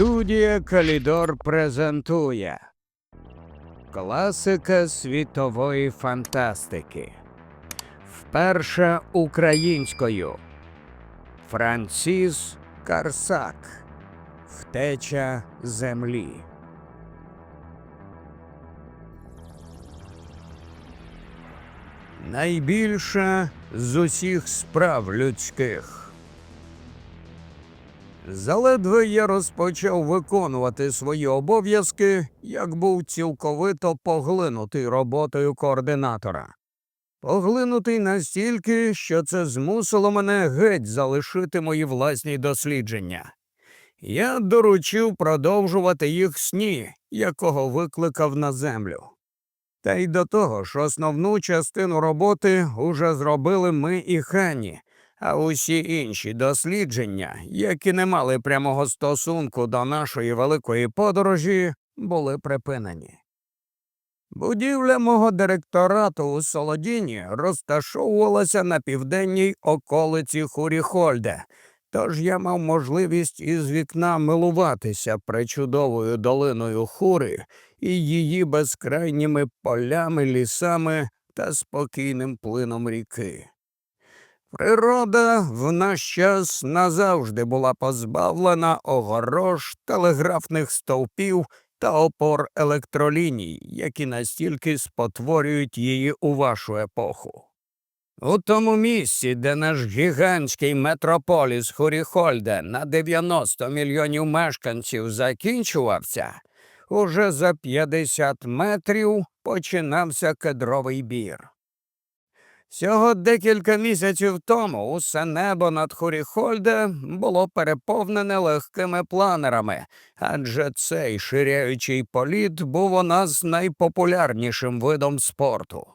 Студія Калідор презентує Класика світової фантастики. Вперше українською Франсіс Карсак Втеча землі. Найбільша з усіх справ людських. Заледве я розпочав виконувати свої обов'язки, як був цілковито поглинутий роботою координатора. Поглинутий настільки, що це змусило мене геть залишити мої власні дослідження. Я доручив продовжувати їх сні, якого викликав на землю. Та й до того ж, основну частину роботи уже зробили ми і Хані, а усі інші дослідження, які не мали прямого стосунку до нашої великої подорожі, були припинені. Будівля мого директорату у Солодіні розташовувалася на південній околиці Хуріхольде, тож я мав можливість із вікна милуватися причудовою долиною Хури і її безкрайніми полями, лісами та спокійним плином ріки. Природа в наш час назавжди була позбавлена огорож, телеграфних стовпів та опор електроліній, які настільки спотворюють її у вашу епоху. У тому місці, де наш гігантський метрополіс Хуріхольде на 90 мільйонів мешканців закінчувався, уже за 50 метрів починався кедровий бір. Всього декілька місяців тому усе небо над Хуріхольде було переповнене легкими планерами, адже цей ширяючий політ був у нас найпопулярнішим видом спорту.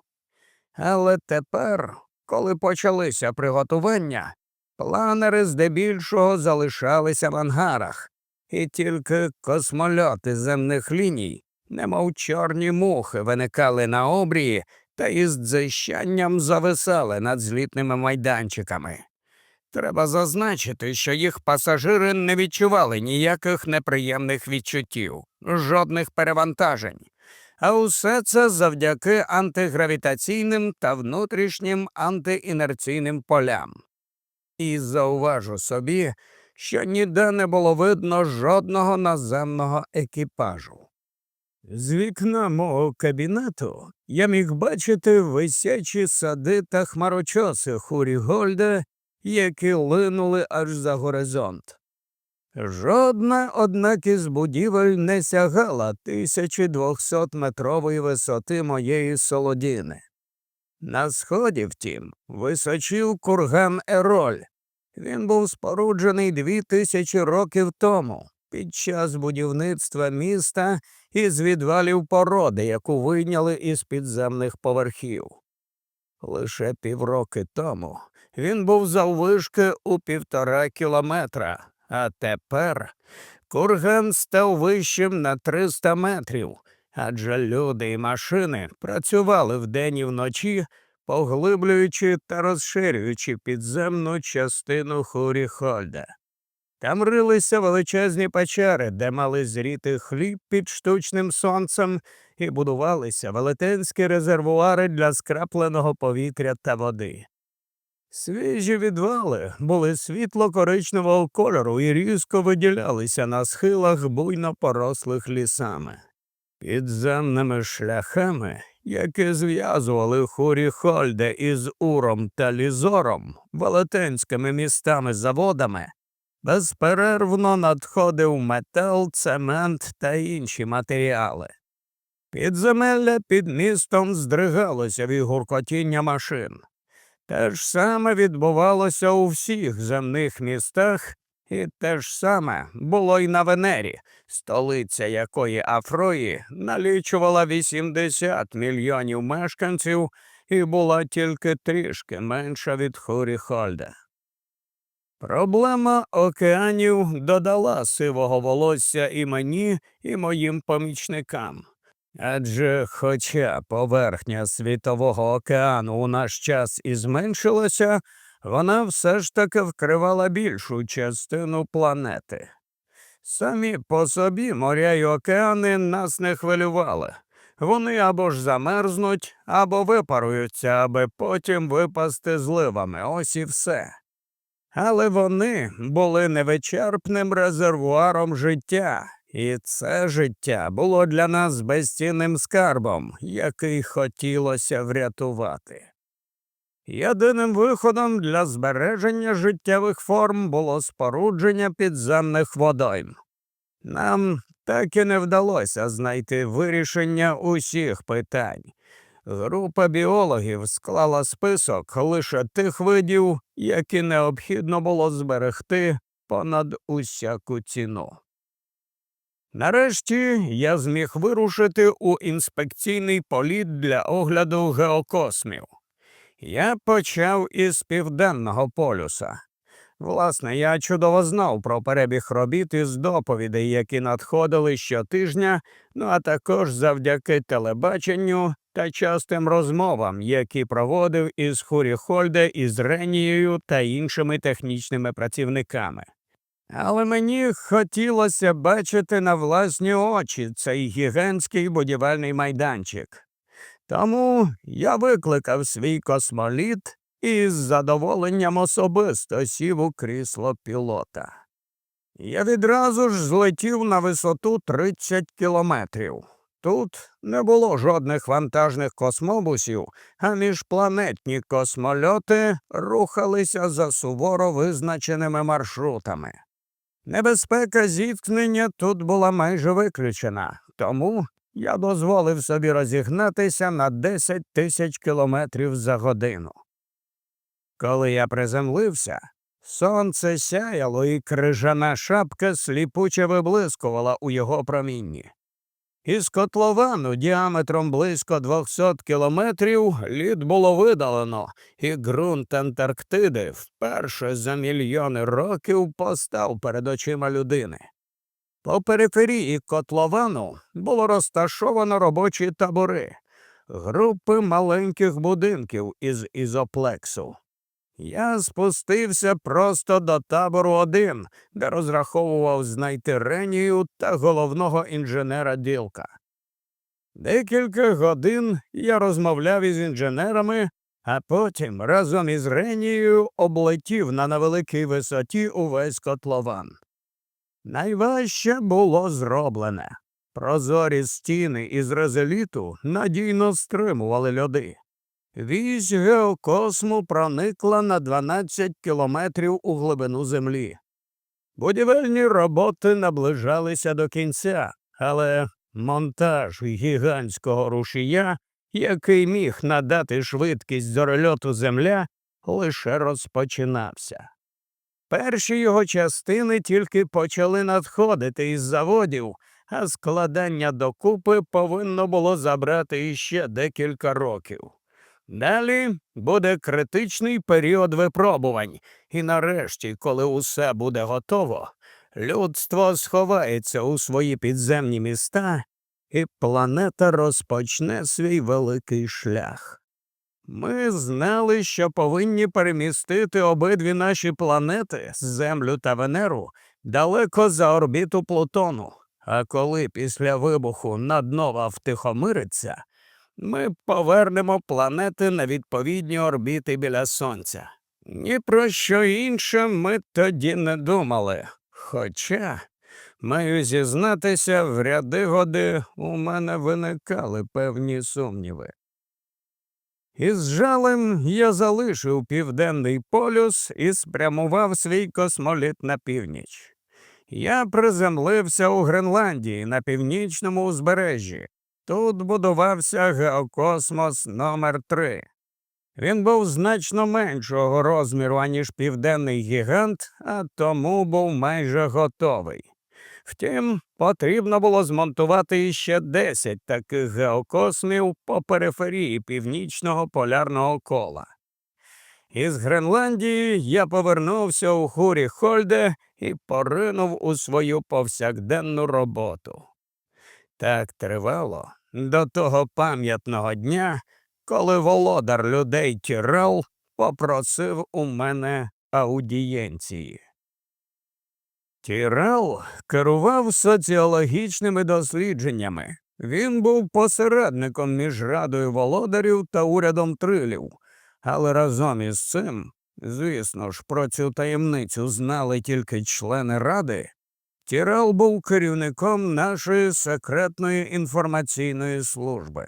Але тепер, коли почалися приготування, планери здебільшого залишалися в ангарах, і тільки космольоти земних ліній, немов чорні мухи, виникали на обрії та із дзищанням зависали над злітними майданчиками. Треба зазначити, що їх пасажири не відчували ніяких неприємних відчуттів, жодних перевантажень. А усе це завдяки антигравітаційним та внутрішнім антиінерційним полям. І зауважу собі, що ніде не було видно жодного наземного екіпажу. З вікна мого кабінету я міг бачити висячі сади та хмарочоси хурі Гольда, які линули аж за горизонт. Жодна, однак, із будівель не сягала 1200-метрової висоти моєї солодіни. На сході, втім, височив курган Ероль. Він був споруджений дві тисячі років тому під час будівництва міста із відвалів породи, яку вийняли із підземних поверхів. Лише півроки тому він був заввишки у півтора кілометра, а тепер курган став вищим на 300 метрів, адже люди і машини працювали вдень і вночі, поглиблюючи та розширюючи підземну частину Хуріхольда. Там рилися величезні печери, де мали зріти хліб під штучним сонцем, і будувалися велетенські резервуари для скрапленого повітря та води. Свіжі відвали були світло коричневого кольору і різко виділялися на схилах буйно порослих лісами. Підземними шляхами, які зв'язували хурі Хольде із Уром та Лізором, велетенськими містами заводами, безперервно надходив метал, цемент та інші матеріали. Підземелля під містом здригалося від гуркотіння машин. Те ж саме відбувалося у всіх земних містах, і те ж саме було й на Венері, столиця якої Афрої налічувала 80 мільйонів мешканців і була тільки трішки менша від Хуріхольда. Проблема океанів додала сивого волосся і мені, і моїм помічникам. Адже, хоча поверхня світового океану у наш час і зменшилася, вона все ж таки вкривала більшу частину планети. Самі по собі моря й океани нас не хвилювали. Вони або ж замерзнуть, або випаруються, аби потім випасти зливами. Ось і все. Але вони були невичерпним резервуаром життя, і це життя було для нас безцінним скарбом, який хотілося врятувати. Єдиним виходом для збереження життєвих форм було спорудження підземних водойм. Нам так і не вдалося знайти вирішення усіх питань. Група біологів склала список лише тих видів, які необхідно було зберегти понад усяку ціну. Нарешті я зміг вирушити у інспекційний політ для огляду геокосмів. Я почав із південного полюса. Власне, я чудово знав про перебіг робіт із доповідей, які надходили щотижня, ну а також завдяки телебаченню та частим розмовам, які проводив із Хурі Хольде, із Ренією та іншими технічними працівниками. Але мені хотілося бачити на власні очі цей гігантський будівельний майданчик. Тому я викликав свій космоліт і з задоволенням особисто сів у крісло пілота. Я відразу ж злетів на висоту 30 кілометрів. Тут не було жодних вантажних космобусів, а міжпланетні космольоти рухалися за суворо визначеними маршрутами. Небезпека зіткнення тут була майже виключена, тому я дозволив собі розігнатися на 10 тисяч кілометрів за годину. Коли я приземлився, сонце сяяло і крижана шапка сліпуче виблискувала у його промінні. Із котловану діаметром близько 200 кілометрів лід було видалено, і ґрунт Антарктиди вперше за мільйони років постав перед очима людини. По периферії котловану було розташовано робочі табори, групи маленьких будинків із ізоплексу. Я спустився просто до табору один, де розраховував знайти Ренію та головного інженера Ділка. Декілька годин я розмовляв із інженерами, а потім разом із Ренією облетів на невеликій висоті увесь котлован. Найважче було зроблене. Прозорі стіни із резеліту надійно стримували льоди. Вісь геокосму проникла на 12 кілометрів у глибину землі. Будівельні роботи наближалися до кінця, але монтаж гігантського рушія, який міг надати швидкість зорольоту земля, лише розпочинався. Перші його частини тільки почали надходити із заводів, а складання докупи повинно було забрати іще декілька років. Далі буде критичний період випробувань, і нарешті, коли усе буде готово, людство сховається у свої підземні міста, і планета розпочне свій великий шлях. Ми знали, що повинні перемістити обидві наші планети, Землю та Венеру, далеко за орбіту Плутону. А коли після вибуху наднова втихомириться, ми повернемо планети на відповідні орбіти біля Сонця. Ні про що інше ми тоді не думали. Хоча, маю зізнатися, в ряди годи у мене виникали певні сумніви. Із жалем я залишив південний полюс і спрямував свій космоліт на північ. Я приземлився у Гренландії на північному узбережжі. Тут будувався геокосмос номер 3 Він був значно меншого розміру, аніж південний гігант, а тому був майже готовий. Втім, потрібно було змонтувати іще 10 таких геокосмів по периферії північного полярного кола. Із Гренландії я повернувся у хурі Хольде і поринув у свою повсякденну роботу. Так тривало до того пам'ятного дня, коли володар людей Тірел попросив у мене аудієнції. Тірел керував соціологічними дослідженнями. Він був посередником між радою володарів та урядом трилів. Але разом із цим, звісно ж, про цю таємницю знали тільки члени ради. Тірел був керівником нашої секретної інформаційної служби.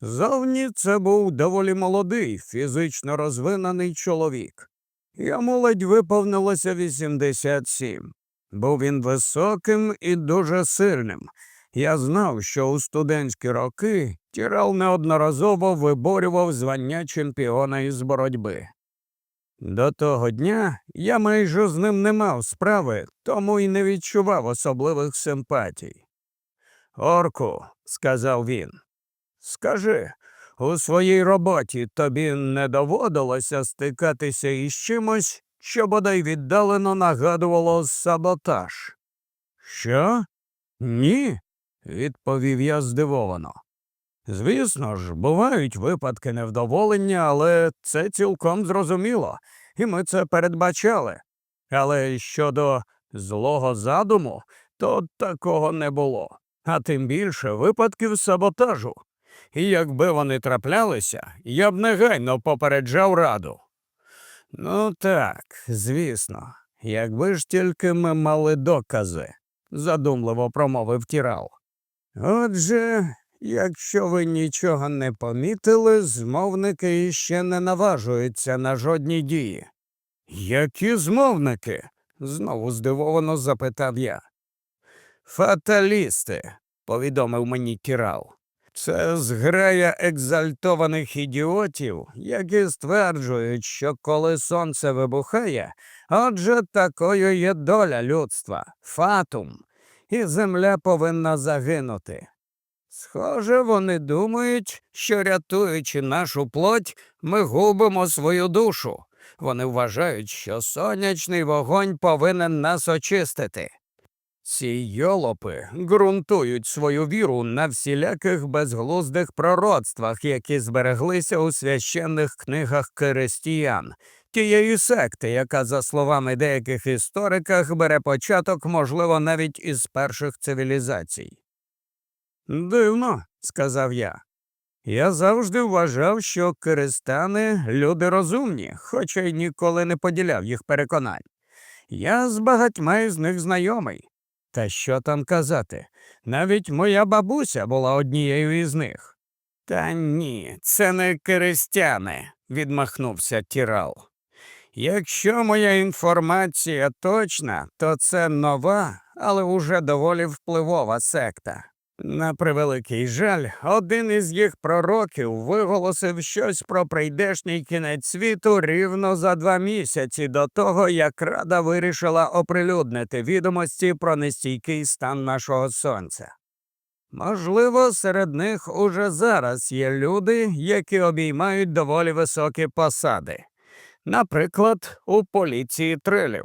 Зовні це був доволі молодий, фізично розвинений чоловік. Йому ледь виповнилося 87. Був він високим і дуже сильним. Я знав, що у студентські роки Тірел неодноразово виборював звання чемпіона із боротьби. До того дня я майже з ним не мав справи, тому й не відчував особливих симпатій. Орку, сказав він, скажи, у своїй роботі тобі не доводилося стикатися із чимось, що бодай віддалено нагадувало саботаж. Що? Ні, відповів я здивовано. Звісно ж, бувають випадки невдоволення, але це цілком зрозуміло, і ми це передбачали. Але щодо злого задуму, то такого не було, а тим більше випадків саботажу. І якби вони траплялися, я б негайно попереджав раду. Ну так, звісно, якби ж тільки ми мали докази, задумливо промовив Тірал. Отже, якщо ви нічого не помітили, змовники іще не наважуються на жодні дії. Які змовники? знову здивовано запитав я. Фаталісти, повідомив мені Тірал. Це зграя екзальтованих ідіотів, які стверджують, що коли сонце вибухає, отже такою є доля людства, фатум, і земля повинна загинути. Схоже, вони думають, що рятуючи нашу плоть, ми губимо свою душу. Вони вважають, що сонячний вогонь повинен нас очистити. Ці йолопи ґрунтують свою віру на всіляких безглуздих пророцтвах, які збереглися у священних книгах християн, тієї секти, яка, за словами деяких істориках, бере початок, можливо, навіть із перших цивілізацій. Дивно, сказав я. Я завжди вважав, що киристани люди розумні, хоча й ніколи не поділяв їх переконань. Я з багатьма із них знайомий. Та що там казати? Навіть моя бабуся була однією із них. Та ні, це не киристяни, відмахнувся Тірал. Якщо моя інформація точна, то це нова, але уже доволі впливова секта. На превеликий жаль, один із їх пророків виголосив щось про прийдешній кінець світу рівно за два місяці до того, як Рада вирішила оприлюднити відомості про нестійкий стан нашого сонця. Можливо, серед них уже зараз є люди, які обіймають доволі високі посади, наприклад, у поліції трилів.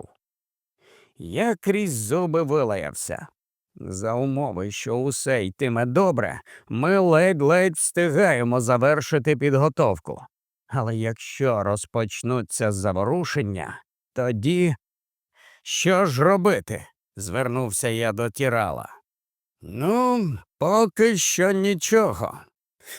Я крізь зуби вилаявся. За умови, що усе йтиме добре, ми ледь-ледь встигаємо завершити підготовку. Але якщо розпочнуться заворушення, тоді що ж робити? звернувся я до тірала. Ну, поки що нічого.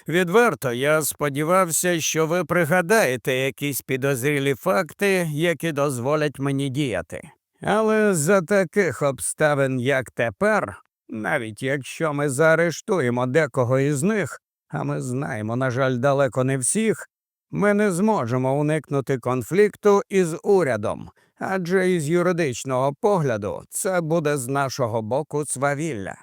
Відверто я сподівався, що ви пригадаєте якісь підозрілі факти, які дозволять мені діяти. Але за таких обставин, як тепер, навіть якщо ми заарештуємо декого із них, а ми знаємо, на жаль, далеко не всіх, ми не зможемо уникнути конфлікту із урядом, адже із юридичного погляду це буде з нашого боку свавілля.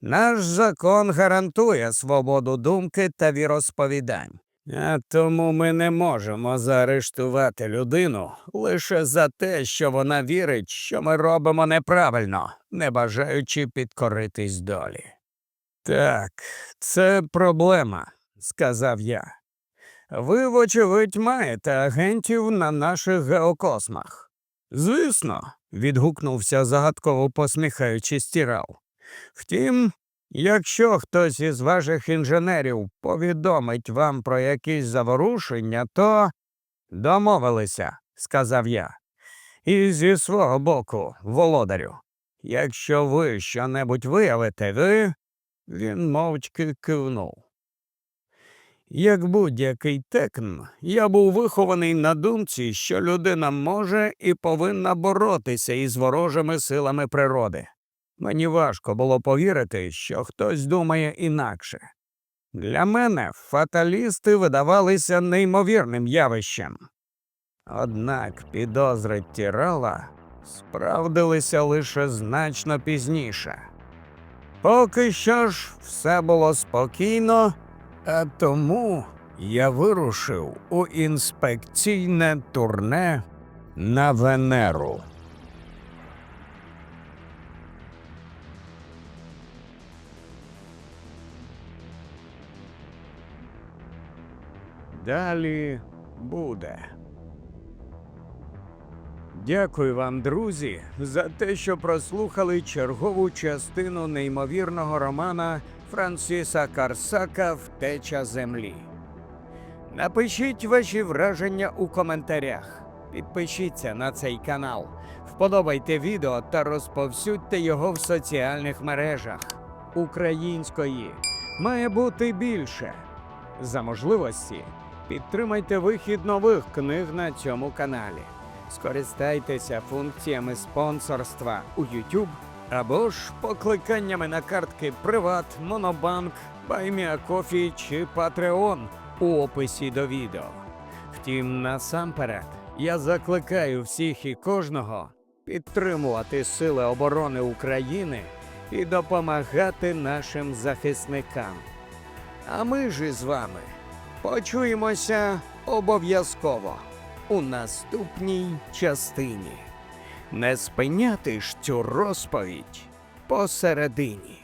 Наш закон гарантує свободу думки та віросповідань. А тому ми не можемо заарештувати людину лише за те, що вона вірить, що ми робимо неправильно, не бажаючи підкоритись долі. Так, це проблема, сказав я. Ви, вочевидь, маєте агентів на наших геокосмах. Звісно, відгукнувся загадково посміхаючись Тірал. Втім, Якщо хтось із ваших інженерів повідомить вам про якісь заворушення, то домовилися, сказав я. І зі свого боку, володарю, якщо ви щонебудь виявите, ви. Він мовчки кивнув. Як будь-який текн, я був вихований на думці, що людина може і повинна боротися із ворожими силами природи. Мені важко було повірити, що хтось думає інакше. Для мене фаталісти видавалися неймовірним явищем. Однак підозри Тірала справдилися лише значно пізніше. Поки що ж все було спокійно, а тому я вирушив у інспекційне турне на Венеру. Далі буде. Дякую вам, друзі, за те, що прослухали чергову частину неймовірного романа Франсіса Карсака Втеча землі. Напишіть ваші враження у коментарях. Підпишіться на цей канал, вподобайте відео та розповсюдьте його в соціальних мережах. Української має бути більше. За можливості підтримайте вихід нових книг на цьому каналі. Скористайтеся функціями спонсорства у YouTube або ж покликаннями на картки Приват, Монобанк, Байміакофі чи Patreon у описі до відео. Втім, насамперед, я закликаю всіх і кожного підтримувати Сили оборони України і допомагати нашим захисникам. А ми ж із вами почуємося обов'язково у наступній частині. Не спиняти ж цю розповідь посередині.